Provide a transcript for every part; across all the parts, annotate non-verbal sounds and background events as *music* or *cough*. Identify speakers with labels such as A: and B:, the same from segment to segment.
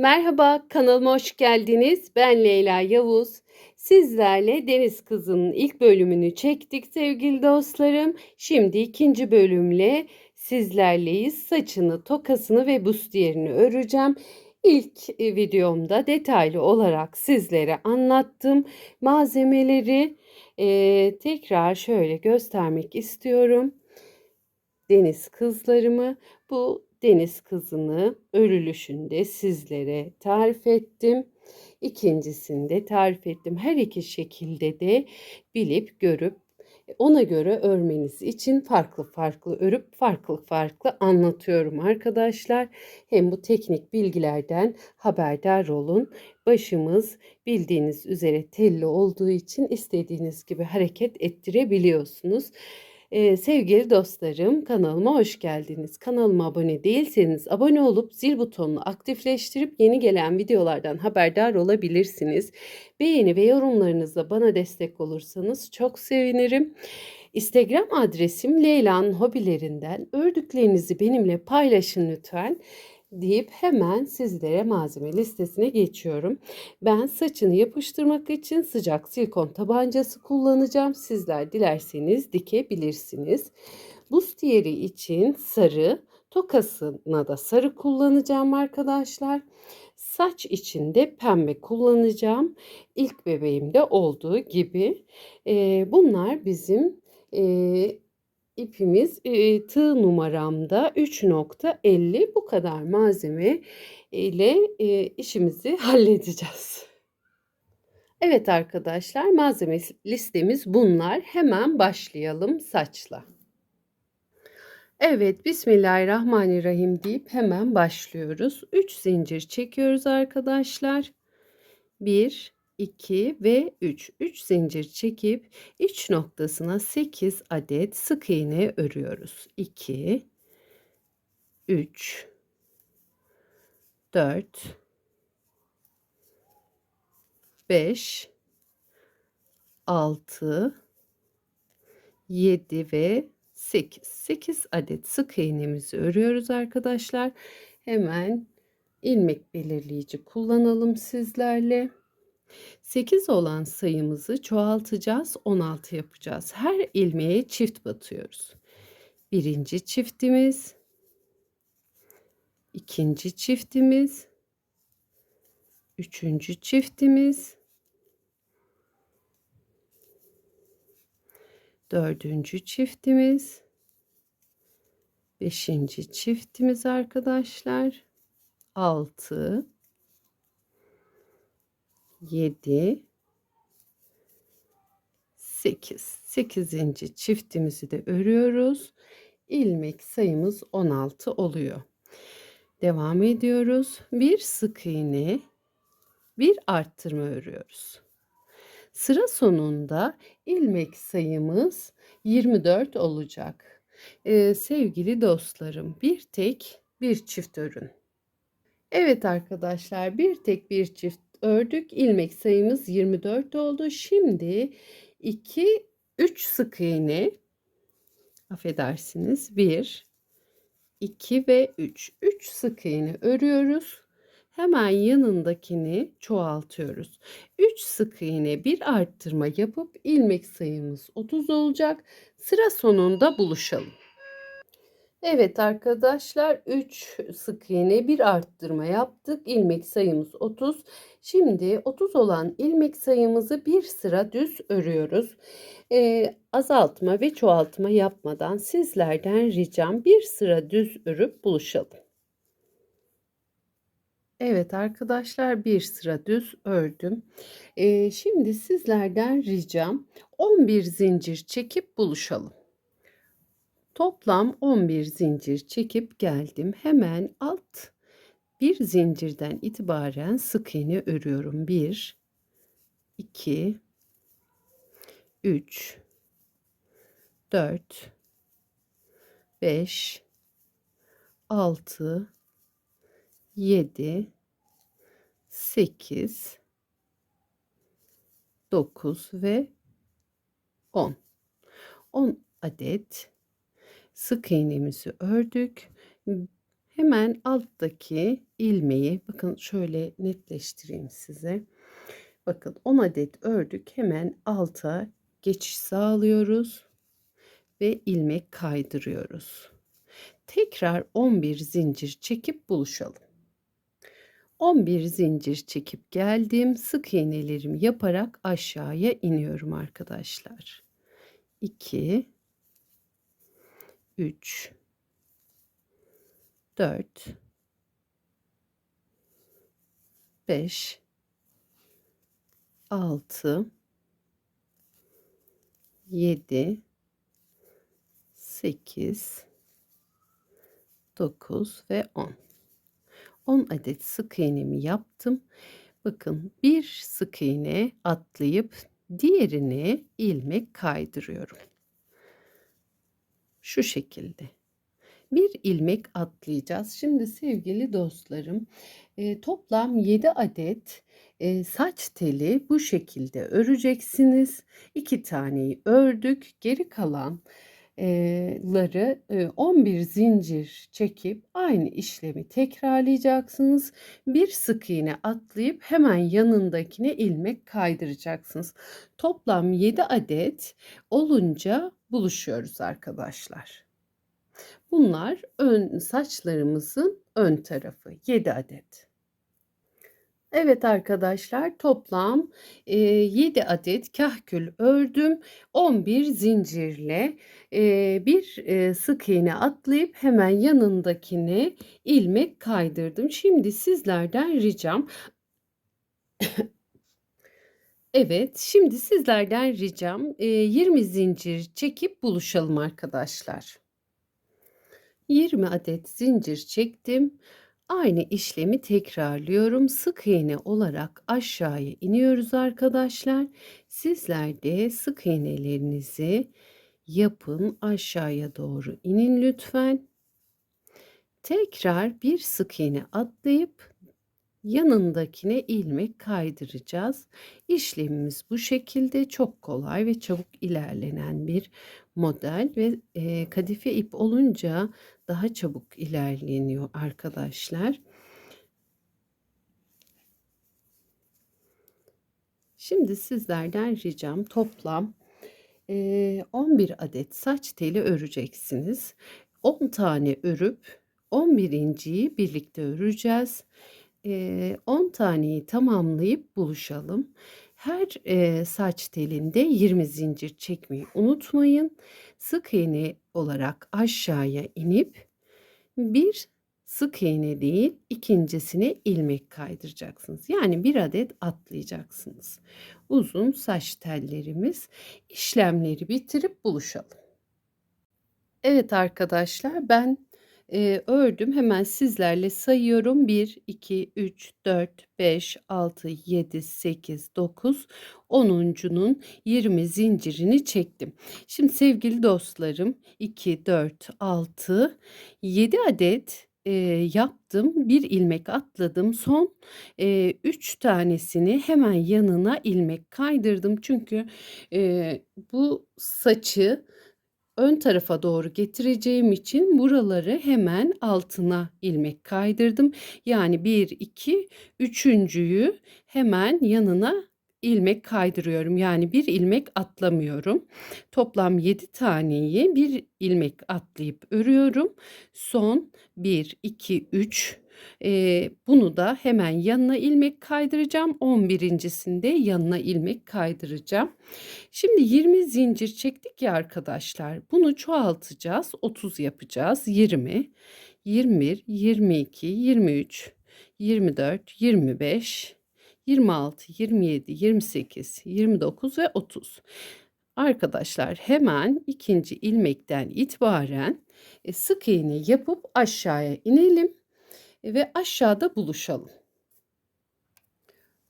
A: Merhaba, kanalıma hoş geldiniz. Ben Leyla Yavuz. Sizlerle Deniz Kızı'nın ilk bölümünü çektik sevgili dostlarım. Şimdi ikinci bölümle sizlerleyiz. Saçını, tokasını ve bustierini öreceğim. İlk e, videomda detaylı olarak sizlere anlattım. Malzemeleri e, tekrar şöyle göstermek istiyorum. Deniz kızlarımı bu deniz kızını örülüşünde sizlere tarif ettim. İkincisinde tarif ettim. Her iki şekilde de bilip görüp ona göre örmeniz için farklı farklı örüp farklı farklı anlatıyorum arkadaşlar. Hem bu teknik bilgilerden haberdar olun. Başımız bildiğiniz üzere telli olduğu için istediğiniz gibi hareket ettirebiliyorsunuz. Ee, sevgili dostlarım kanalıma hoş geldiniz. Kanalıma abone değilseniz abone olup zil butonunu aktifleştirip yeni gelen videolardan haberdar olabilirsiniz. Beğeni ve yorumlarınızla bana destek olursanız çok sevinirim. Instagram adresim Leyla'nın hobilerinden. Ördüklerinizi benimle paylaşın lütfen deyip hemen sizlere malzeme listesine geçiyorum. Ben saçını yapıştırmak için sıcak silikon tabancası kullanacağım. Sizler dilerseniz dikebilirsiniz. Bustiyeri için sarı, tokasına da sarı kullanacağım arkadaşlar. Saç için de pembe kullanacağım. İlk bebeğimde olduğu gibi. Ee, bunlar bizim e, ipimiz tığ numaramda 3.50 bu kadar malzeme ile işimizi *laughs* halledeceğiz. Evet arkadaşlar malzeme listemiz bunlar. Hemen başlayalım saçla. Evet Bismillahirrahmanirrahim deyip hemen başlıyoruz. 3 zincir çekiyoruz arkadaşlar. 1 2 ve 3. 3 zincir çekip iç noktasına 8 adet sık iğne örüyoruz. 2 3 4 5 6 7 ve 8. 8 adet sık iğnemizi örüyoruz arkadaşlar. Hemen ilmek belirleyici kullanalım sizlerle. 8 olan sayımızı çoğaltacağız. 16 yapacağız. Her ilmeğe çift batıyoruz. Birinci çiftimiz. ikinci çiftimiz. Üçüncü çiftimiz. Dördüncü çiftimiz. Beşinci çiftimiz arkadaşlar. Altı. 7 8 8. çiftimizi de örüyoruz. ilmek sayımız 16 oluyor. Devam ediyoruz. Bir sık iğne, bir arttırma örüyoruz. Sıra sonunda ilmek sayımız 24 olacak. Ee, sevgili dostlarım, bir tek bir çift örün. Evet arkadaşlar, bir tek bir çift ördük. ilmek sayımız 24 oldu. Şimdi 2 3 sık iğne affedersiniz 1 2 ve 3 3 sık iğne örüyoruz. Hemen yanındakini çoğaltıyoruz. 3 sık iğne bir arttırma yapıp ilmek sayımız 30 olacak. Sıra sonunda buluşalım. Evet arkadaşlar 3 sık iğne bir arttırma yaptık. İlmek sayımız 30. Şimdi 30 olan ilmek sayımızı bir sıra düz örüyoruz. Ee, azaltma ve çoğaltma yapmadan sizlerden ricam bir sıra düz örüp buluşalım. Evet arkadaşlar bir sıra düz ördüm. Ee, şimdi sizlerden ricam 11 zincir çekip buluşalım. Toplam 11 zincir çekip geldim. Hemen alt bir zincirden itibaren sık iğne örüyorum. 1 2 3 4 5 6 7 8 9 ve 10 10 adet sık iğnemizi ördük. Hemen alttaki ilmeği bakın şöyle netleştireyim size. Bakın 10 adet ördük. Hemen alta geçiş sağlıyoruz ve ilmek kaydırıyoruz. Tekrar 11 zincir çekip buluşalım. 11 zincir çekip geldim. Sık iğnelerimi yaparak aşağıya iniyorum arkadaşlar. 2 3 4 5 6 7 8 9 ve 10. 10 adet sık iğnemi yaptım. Bakın bir sık iğne atlayıp diğerine ilmek kaydırıyorum. Şu şekilde. Bir ilmek atlayacağız. Şimdi sevgili dostlarım e, toplam 7 adet e, saç teli bu şekilde öreceksiniz. 2 taneyi ördük. Geri kalan ları 11 zincir çekip aynı işlemi tekrarlayacaksınız. Bir sık iğne atlayıp hemen yanındakine ilmek kaydıracaksınız. Toplam 7 adet olunca buluşuyoruz arkadaşlar. Bunlar ön saçlarımızın ön tarafı 7 adet. Evet arkadaşlar toplam e, 7 adet kahkül ördüm. 11 zincirle e, bir e, sık iğne atlayıp hemen yanındakine ilmek kaydırdım. Şimdi sizlerden ricam *coughs* Evet, şimdi sizlerden ricam e, 20 zincir çekip buluşalım arkadaşlar. 20 adet zincir çektim. Aynı işlemi tekrarlıyorum. Sık iğne olarak aşağıya iniyoruz arkadaşlar. Sizler de sık iğnelerinizi yapın. Aşağıya doğru inin lütfen. Tekrar bir sık iğne atlayıp yanındakine ilmek kaydıracağız. İşlemimiz bu şekilde çok kolay ve çabuk ilerlenen bir model ve e, kadife ip olunca daha çabuk ilerleniyor arkadaşlar. Şimdi sizlerden ricam toplam e, 11 adet saç teli öreceksiniz. 10 tane örüp 11.yi birlikte öreceğiz. 10 taneyi tamamlayıp buluşalım. Her e, saç telinde 20 zincir çekmeyi unutmayın. Sık iğne olarak aşağıya inip bir sık iğne değil ikincisine ilmek kaydıracaksınız. Yani bir adet atlayacaksınız. Uzun saç tellerimiz işlemleri bitirip buluşalım. Evet arkadaşlar ben e, ördüm. Hemen sizlerle sayıyorum. 1, 2, 3, 4, 5, 6, 7, 8, 9, 10'uncunun 20 zincirini çektim. Şimdi sevgili dostlarım 2, 4, 6, 7 adet e, yaptım. Bir ilmek atladım. Son e, 3 tanesini hemen yanına ilmek kaydırdım. Çünkü e, bu saçı ön tarafa doğru getireceğim için buraları hemen altına ilmek kaydırdım. Yani 1 2 üçüncüyü hemen yanına ilmek kaydırıyorum. Yani bir ilmek atlamıyorum. Toplam 7 taneyi bir ilmek atlayıp örüyorum. Son 1 2 3 e, bunu da hemen yanına ilmek kaydıracağım. 11.sinde yanına ilmek kaydıracağım. Şimdi 20 zincir çektik ya arkadaşlar. Bunu çoğaltacağız. 30 yapacağız. 20, 21, 22, 23, 24, 25, 26, 27, 28, 29 ve 30. Arkadaşlar hemen ikinci ilmekten itibaren e, sık iğne yapıp aşağıya inelim ve aşağıda buluşalım.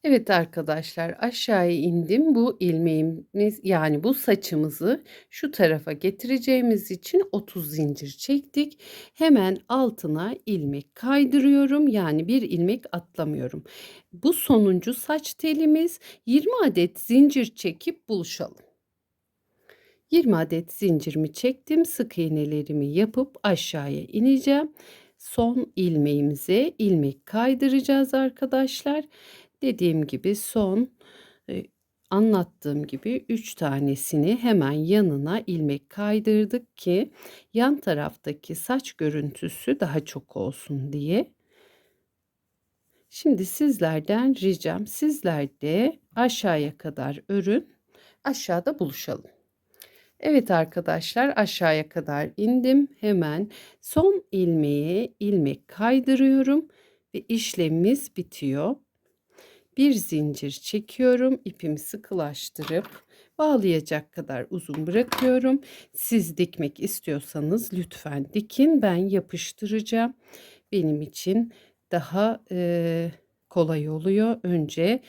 A: Evet arkadaşlar aşağıya indim. Bu ilmeğimiz yani bu saçımızı şu tarafa getireceğimiz için 30 zincir çektik. Hemen altına ilmek kaydırıyorum. Yani bir ilmek atlamıyorum. Bu sonuncu saç telimiz 20 adet zincir çekip buluşalım. 20 adet zincirimi çektim. Sık iğnelerimi yapıp aşağıya ineceğim son ilmeğimize ilmek kaydıracağız arkadaşlar. Dediğim gibi son e, anlattığım gibi 3 tanesini hemen yanına ilmek kaydırdık ki yan taraftaki saç görüntüsü daha çok olsun diye. Şimdi sizlerden ricam sizler de aşağıya kadar örün aşağıda buluşalım. Evet arkadaşlar aşağıya kadar indim. Hemen son ilmeğe ilmek kaydırıyorum ve işlemimiz bitiyor. Bir zincir çekiyorum. ipimi sıkılaştırıp bağlayacak kadar uzun bırakıyorum. Siz dikmek istiyorsanız lütfen dikin. Ben yapıştıracağım. Benim için daha e, kolay oluyor. Önce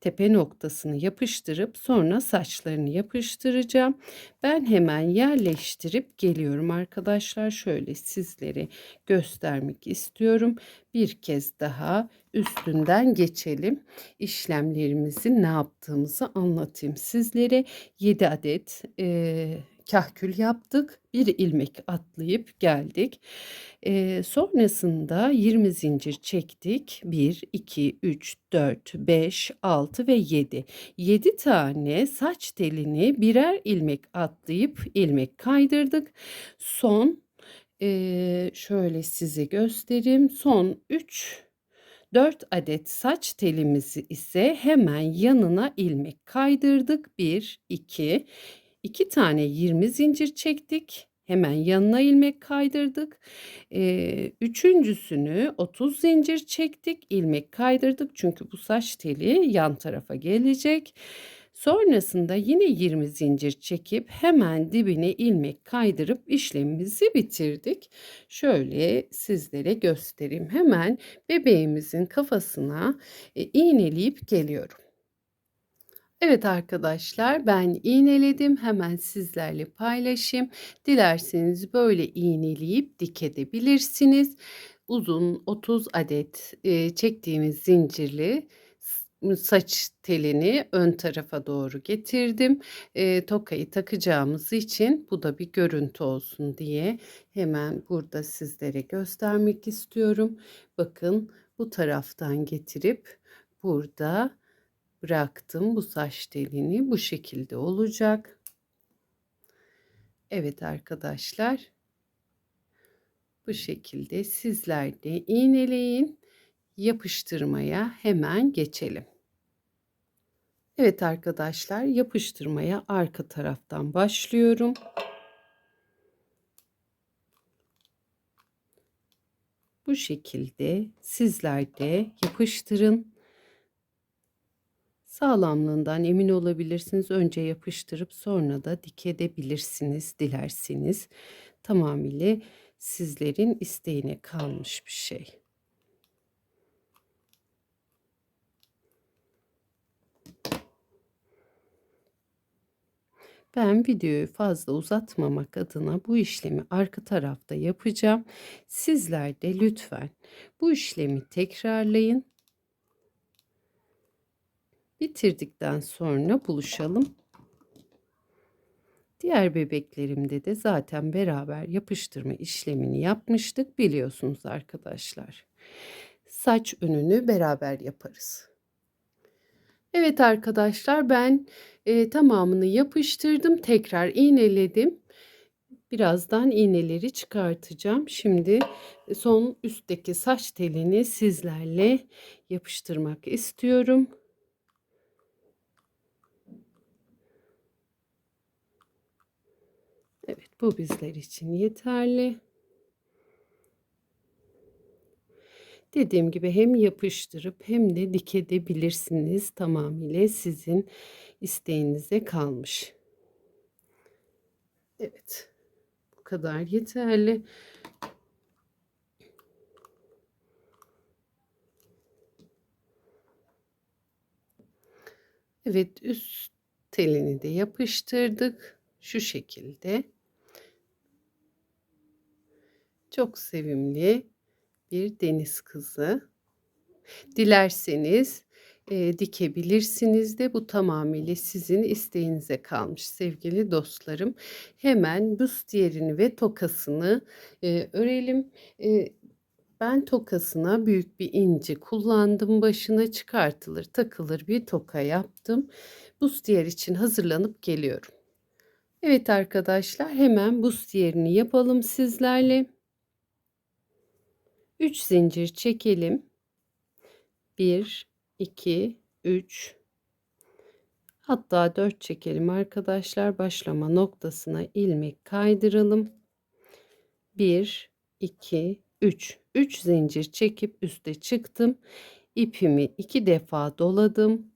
A: tepe noktasını yapıştırıp sonra saçlarını yapıştıracağım. Ben hemen yerleştirip geliyorum arkadaşlar. Şöyle sizlere göstermek istiyorum. Bir kez daha üstünden geçelim. İşlemlerimizi ne yaptığımızı anlatayım sizlere. 7 adet e, kahkül yaptık. Bir ilmek atlayıp geldik. E, sonrasında 20 zincir çektik. 1, 2, 3, 4, 5, 6 ve 7. 7 tane saç telini birer ilmek atlayıp ilmek kaydırdık. Son e, şöyle size göstereyim. Son 3 4 adet saç telimizi ise hemen yanına ilmek kaydırdık. 1, 2, 2 tane 20 zincir çektik. Hemen yanına ilmek kaydırdık. Ee, üçüncüsünü 30 zincir çektik. ilmek kaydırdık. Çünkü bu saç teli yan tarafa gelecek. Sonrasında yine 20 zincir çekip hemen dibine ilmek kaydırıp işlemimizi bitirdik. Şöyle sizlere göstereyim. Hemen bebeğimizin kafasına e, iğneleyip geliyorum. Evet arkadaşlar ben iğneledim. Hemen sizlerle paylaşayım. Dilerseniz böyle iğneleyip dikebilirsiniz. Uzun 30 adet e, çektiğimiz zincirli saç telini ön tarafa doğru getirdim. E, tokayı takacağımız için bu da bir görüntü olsun diye hemen burada sizlere göstermek istiyorum. Bakın bu taraftan getirip burada bıraktım bu saç telini bu şekilde olacak. Evet arkadaşlar bu şekilde sizler de iğneleyin yapıştırmaya hemen geçelim. Evet arkadaşlar yapıştırmaya arka taraftan başlıyorum. Bu şekilde sizler de yapıştırın. Sağlamlığından emin olabilirsiniz. Önce yapıştırıp sonra da dikebilirsiniz dilerseniz. Tamamıyla sizlerin isteğine kalmış bir şey. Ben videoyu fazla uzatmamak adına bu işlemi arka tarafta yapacağım. Sizler de lütfen bu işlemi tekrarlayın. Bitirdikten sonra buluşalım. Diğer bebeklerimde de zaten beraber yapıştırma işlemini yapmıştık biliyorsunuz arkadaşlar. Saç önünü beraber yaparız. Evet arkadaşlar ben e, tamamını yapıştırdım. Tekrar iğneledim. Birazdan iğneleri çıkartacağım. Şimdi son üstteki saç telini sizlerle yapıştırmak istiyorum. Evet bu bizler için yeterli. Dediğim gibi hem yapıştırıp hem de dikebilirsiniz. Tamamıyla sizin isteğinize kalmış. Evet. Bu kadar yeterli. Evet üst telini de yapıştırdık. Şu şekilde. Çok sevimli bir deniz kızı. Dilerseniz e, dikebilirsiniz de bu tamamıyla sizin isteğinize kalmış sevgili dostlarım. Hemen büstyerini ve tokasını e, örelim. E, Ben tokasına büyük bir inci kullandım. Başına çıkartılır, takılır bir toka yaptım. Bustiyer için hazırlanıp geliyorum. Evet arkadaşlar hemen bustierini yapalım sizlerle. 3 zincir çekelim. 1 2 3 Hatta 4 çekelim arkadaşlar. Başlama noktasına ilmek kaydıralım. 1 2 3 3 zincir çekip üste çıktım. İpimi 2 defa doladım.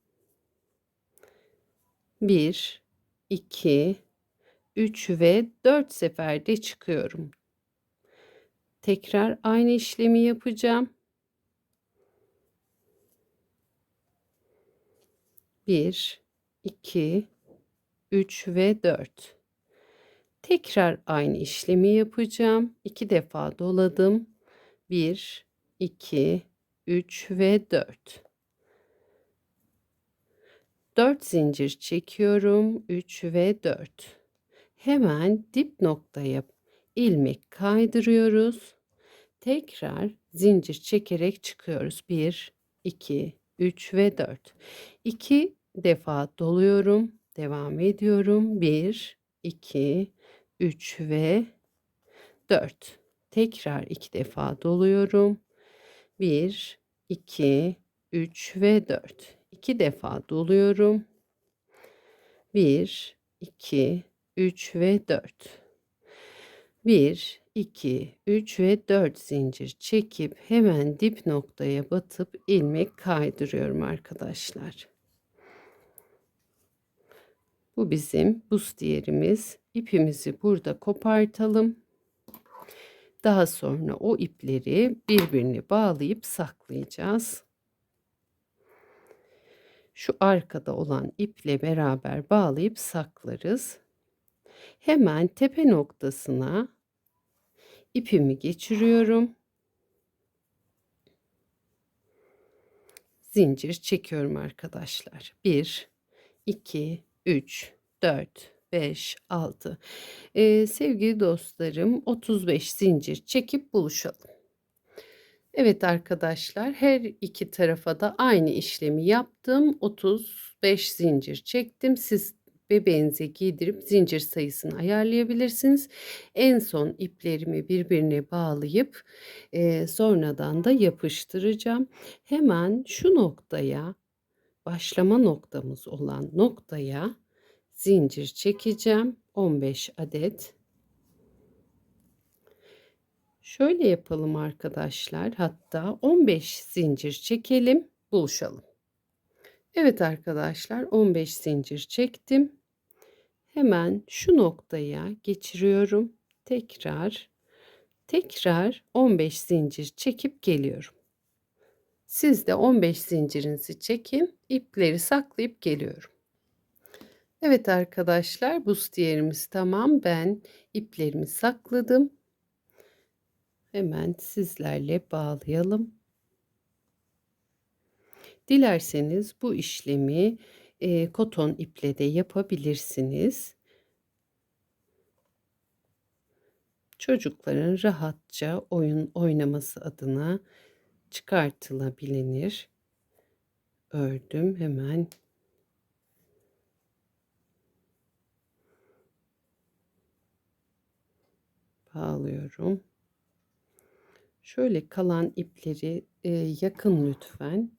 A: 1 2 3 ve 4 seferde çıkıyorum. Tekrar aynı işlemi yapacağım. 1 2 3 ve 4 Tekrar aynı işlemi yapacağım. 2 defa doladım. 1 2 3 ve 4 4 zincir çekiyorum. 3 ve 4 Hemen dip noktaya ilmek kaydırıyoruz. Tekrar zincir çekerek çıkıyoruz. 1 2 3 ve 4 2 defa doluyorum. Devam ediyorum. 1 2 3 ve 4 tekrar 2 defa doluyorum. 1 2 3 ve 4 2 defa doluyorum. 1 2 3 ve 4 1 2 3 ve 4 zincir çekip hemen dip noktaya batıp ilmek kaydırıyorum arkadaşlar. Bu bizim bustiyerimiz. İpimizi burada kopartalım. Daha sonra o ipleri birbirine bağlayıp saklayacağız. Şu arkada olan iple beraber bağlayıp saklarız. Hemen tepe noktasına ipimi geçiriyorum. Zincir çekiyorum arkadaşlar. 1 2 3 4 5 6 ee, sevgili dostlarım 35 zincir çekip buluşalım. Evet arkadaşlar her iki tarafa da aynı işlemi yaptım. 35 zincir çektim. Siz bebeğinize giydirip zincir sayısını ayarlayabilirsiniz. En son iplerimi birbirine bağlayıp e, sonradan da yapıştıracağım. Hemen şu noktaya başlama noktamız olan noktaya zincir çekeceğim. 15 adet. Şöyle yapalım arkadaşlar. Hatta 15 zincir çekelim, buluşalım. Evet arkadaşlar 15 zincir çektim. Hemen şu noktaya geçiriyorum. Tekrar tekrar 15 zincir çekip geliyorum. Siz de 15 zincirinizi çekin. ipleri saklayıp geliyorum. Evet arkadaşlar bustiyerimiz tamam. Ben iplerimi sakladım. Hemen sizlerle bağlayalım. Dilerseniz bu işlemi e, koton iple de yapabilirsiniz. Çocukların rahatça oyun oynaması adına çıkartılabilir. Ördüm hemen bağlıyorum. Şöyle kalan ipleri e, yakın lütfen.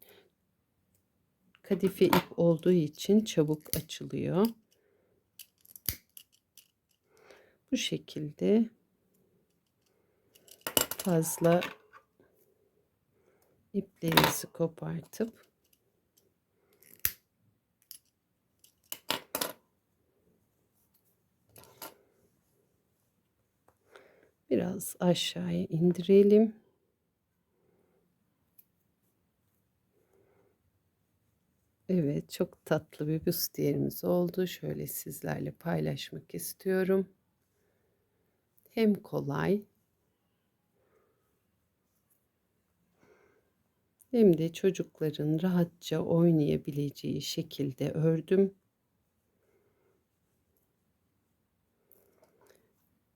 A: Kadife ip olduğu için çabuk açılıyor. Bu şekilde fazla iplerinizi kopartıp biraz aşağıya indirelim. Evet, çok tatlı bir büstiyerimiz oldu. Şöyle sizlerle paylaşmak istiyorum. Hem kolay hem de çocukların rahatça oynayabileceği şekilde ördüm.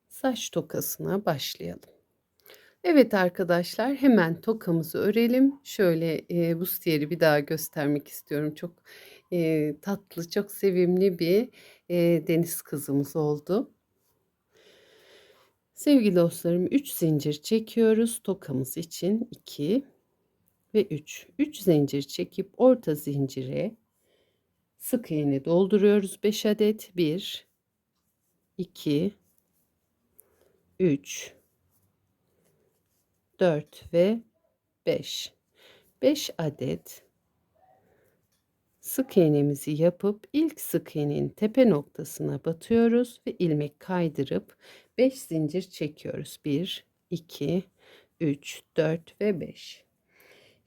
A: Saç tokasına başlayalım. Evet arkadaşlar, hemen tokamızı örelim. Şöyle, eee, bustiyeri bir daha göstermek istiyorum. Çok, eee, tatlı, çok sevimli bir, eee, deniz kızımız oldu. Sevgili dostlarım, 3 zincir çekiyoruz tokamız için. 2 ve 3. 3 zincir çekip orta zincire sık iğne dolduruyoruz 5 adet. 1 2 3 4 ve 5. 5 adet sık iğnemizi yapıp ilk sık iğnenin tepe noktasına batıyoruz ve ilmek kaydırıp 5 zincir çekiyoruz. 1 2 3 4 ve 5.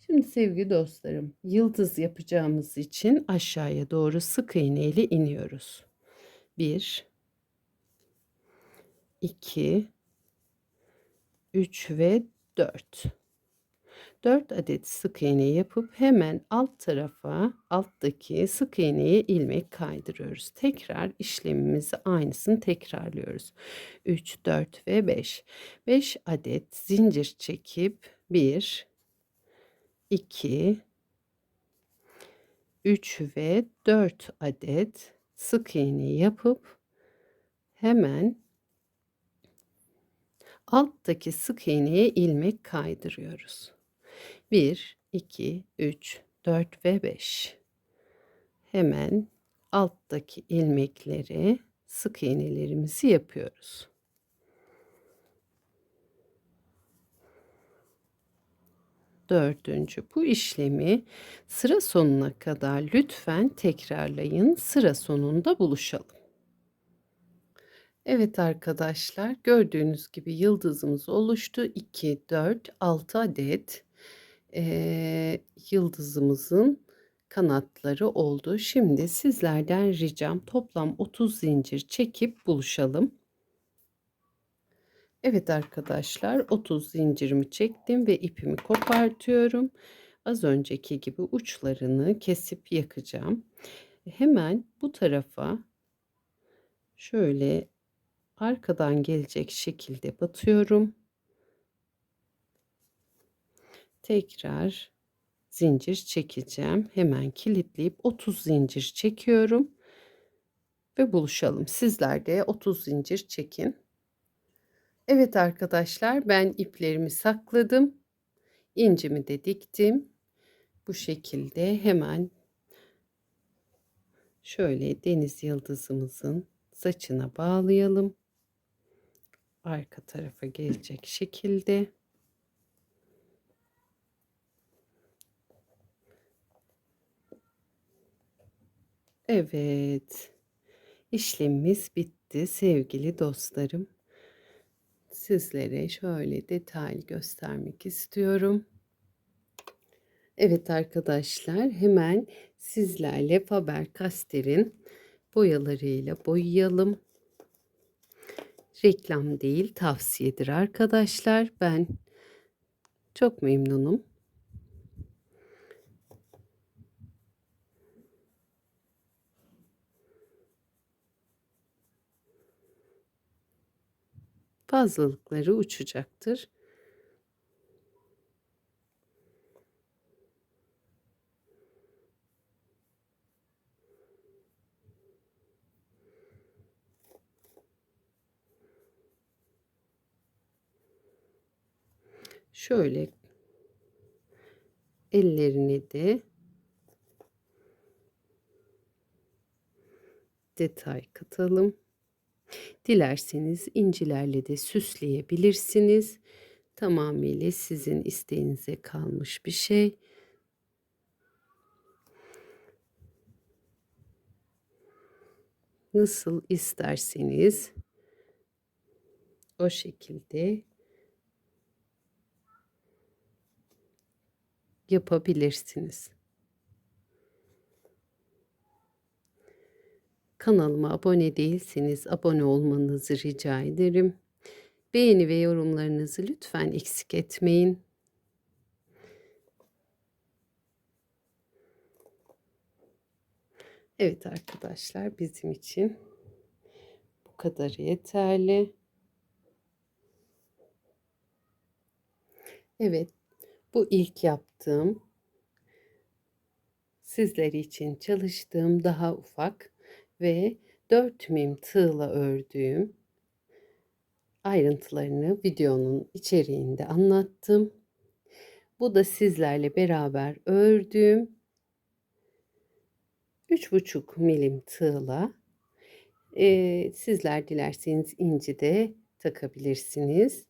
A: Şimdi sevgili dostlarım, yıldız yapacağımız için aşağıya doğru sık iğne ile iniyoruz. 1 2 3 ve 4. 4 adet sık iğne yapıp hemen alt tarafa alttaki sık iğneye ilmek kaydırıyoruz. Tekrar işlemimizi aynısını tekrarlıyoruz. 3, 4 ve 5. 5 adet zincir çekip 1 2 3 ve 4 adet sık iğne yapıp hemen alttaki sık iğneye ilmek kaydırıyoruz. 1 2 3 4 ve 5 hemen alttaki ilmekleri sık iğnelerimizi yapıyoruz. Dördüncü bu işlemi sıra sonuna kadar lütfen tekrarlayın. Sıra sonunda buluşalım. Evet arkadaşlar gördüğünüz gibi yıldızımız oluştu. 2, 4, 6 adet e, yıldızımızın kanatları oldu. Şimdi sizlerden ricam toplam 30 zincir çekip buluşalım. Evet arkadaşlar 30 zincirimi çektim ve ipimi kopartıyorum. Az önceki gibi uçlarını kesip yakacağım. Hemen bu tarafa şöyle arkadan gelecek şekilde batıyorum. Tekrar zincir çekeceğim. Hemen kilitleyip 30 zincir çekiyorum ve buluşalım. Sizler de 30 zincir çekin. Evet arkadaşlar ben iplerimi sakladım. İncimi de diktim. Bu şekilde hemen şöyle deniz yıldızımızın saçına bağlayalım. Arka tarafa gelecek şekilde. Evet. İşlemimiz bitti sevgili dostlarım. Sizlere şöyle detaylı göstermek istiyorum. Evet arkadaşlar hemen sizlerle Faber-Castell'in boyalarıyla boyayalım. Reklam değil tavsiyedir arkadaşlar. Ben çok memnunum. fazlalıkları uçacaktır. Şöyle ellerini de detay katalım. Dilerseniz incilerle de süsleyebilirsiniz. Tamamıyla sizin isteğinize kalmış bir şey. Nasıl isterseniz o şekilde yapabilirsiniz. Kanalıma abone değilseniz abone olmanızı rica ederim. Beğeni ve yorumlarınızı lütfen eksik etmeyin. Evet arkadaşlar bizim için bu kadar yeterli. Evet, bu ilk yaptığım, sizler için çalıştığım daha ufak ve 4 mim tığla ördüğüm ayrıntılarını videonun içeriğinde anlattım. Bu da sizlerle beraber ördüğüm 3,5 milim tığla eee, sizler dilerseniz inci de takabilirsiniz,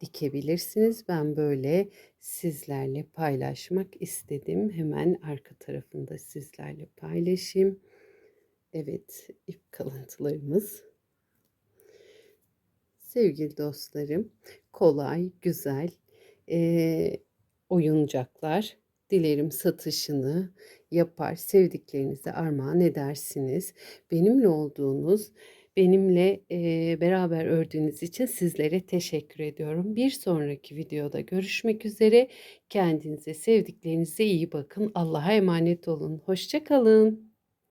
A: dikebilirsiniz. Ben böyle sizlerle paylaşmak istedim. Hemen arka tarafında sizlerle paylaşayım. Evet, ip kalıntılarımız. Sevgili dostlarım, kolay, güzel eee, oyuncaklar. Dilerim satışını yapar, sevdiklerinize armağan edersiniz. Benimle olduğunuz, benimle eee, beraber ördüğünüz için sizlere teşekkür ediyorum. Bir sonraki videoda görüşmek üzere. Kendinize, sevdiklerinize iyi bakın. Allah'a emanet olun. Hoşça kalın.